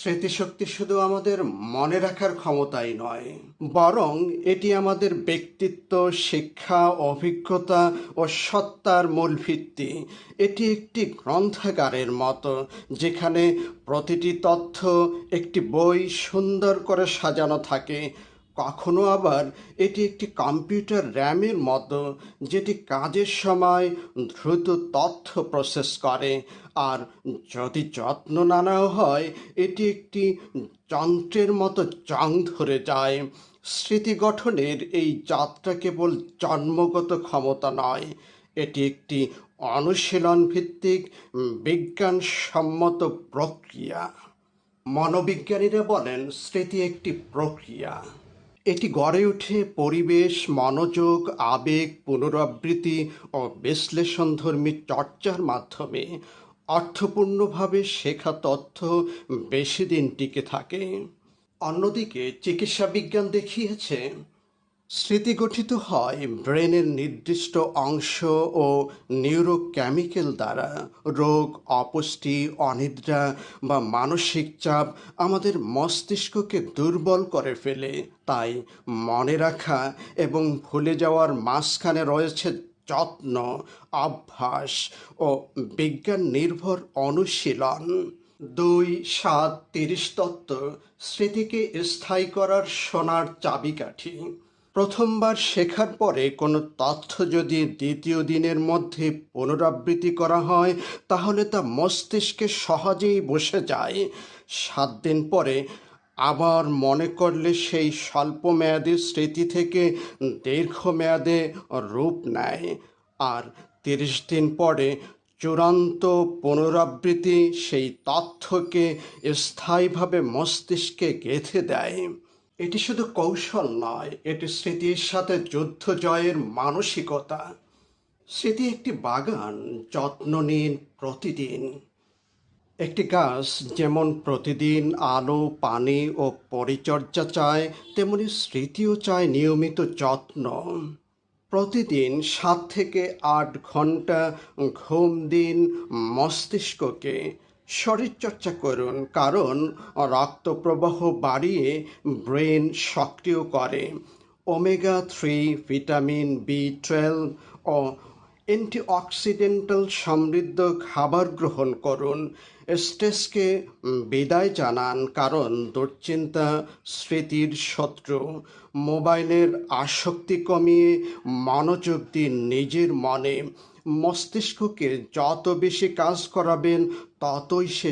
স্মৃতিশক্তি শুধু আমাদের মনে রাখার ক্ষমতাই নয়, বরং এটি আমাদের ব্যক্তিত্ব, শিক্ষা, অভিজ্ঞতা ও সত্তার মূল ভিত্তি এটি একটি গ্রন্থাগারের মতো, যেখানে প্রতিটি তথ্য, একটি বই সুন্দর করে সাজানো থাকে। কখনো আবার এটি একটি কম্পিউটার র্যামের মতো, যেটি কাজের সময় দ্রুত তথ্য প্রসেস করে। আর যদি যত্ন না নেওয়া হয়, এটি একটি যন্ত্রের মতো জং ধরে যায়। স্মৃতি গঠনের এই যাত্রা কেবল জন্মগত ক্ষমতা নয়, এটি একটি অনুশীলন ভিত্তিক বিজ্ঞানসম্মত প্রক্রিয়া। মনোবিজ্ঞানীরা বলেন, স্মৃতি একটি প্রক্রিয়া। এটি গড়ে ওঠে পরিবেশ, মনোযোগ, আবেগ, পুনরাবৃত্তি ও বিশ্লেষণধর্মী চর্চার মাধ্যমে। অর্থপূর্ণভাবে শেখা তথ্য বেশি দিন টিকে থাকে। অন্যদিকে চিকিৎসা বিজ্ঞান দেখিয়েছে স্মৃতি গঠিত হয় ব্রেনের নির্দিষ্ট অংশ ও নিউরোকেমিক্যাল দ্বারা। রোগ, অপুষ্টি, অনিদ্রা বা মানসিক চাপ আমাদের মস্তিষ্ককে দুর্বল করে ফেলে। তাই মনে রাখা এবং ভুলে যাওয়ার মাঝখানে রয়েছে যত্ন, অভ্যাস ও বিজ্ঞান নির্ভর অনুশীলন। দুই সাত তিরিশ তত্ত্ব স্মৃতিকে স্থায়ী করার সোনার চাবিকাঠি। প্রথমবার শেখার পরে কোনো তথ্য যদি দ্বিতীয় দিনের মধ্যে পুনরাবৃত্তি করা হয়, তাহলে তা মস্তিষ্কে সহজেই বসে যায়। সাত দিন পরে আবার মনে করলে সেই স্বল্প স্বল্পমেয়াদী স্মৃতি থেকে দীর্ঘমেয়াদে রূপ নেয়। আর তিরিশ দিন পরে চূড়ান্ত পুনরাবৃত্তি সেই তথ্যকে স্থায়ীভাবে মস্তিষ্কে গেঁথে দেয়। এটি শুধু কৌশল নয়, এটি স্মৃতির সাথে যুদ্ধ জয়ের মানসিকতা। স্মৃতি একটি বাগান, যত্ন নিন প্রতিদিন। একটি গাছ যেমন প্রতিদিন আলো, পানি ও পরিচর্যা চায়, তেমনি স্মৃতিও চায় নিয়মিত যত্ন। প্রতিদিন সাত থেকে আট ঘণ্টা ঘুম দিন মস্তিষ্ককে শরীরচর্চা করুন, কারণ রক্ত প্রবাহ বাড়িয়ে ব্রেন সক্রিয় করে। Omega three, vitamin B twelve ও অ্যান্টিঅক্সিডেন্টাল সমৃদ্ধ খাবার গ্রহণ করুন। স্ট্রেসকে বিদায় জানান, কারণ দুশ্চিন্তা স্মৃতির শত্রু। মোবাইলের আসক্তি কমিয়ে মনোযোগ দিন নিজের মনে। মস্তিষ্ককে যত বেশি কাজ করাবেন ততই সে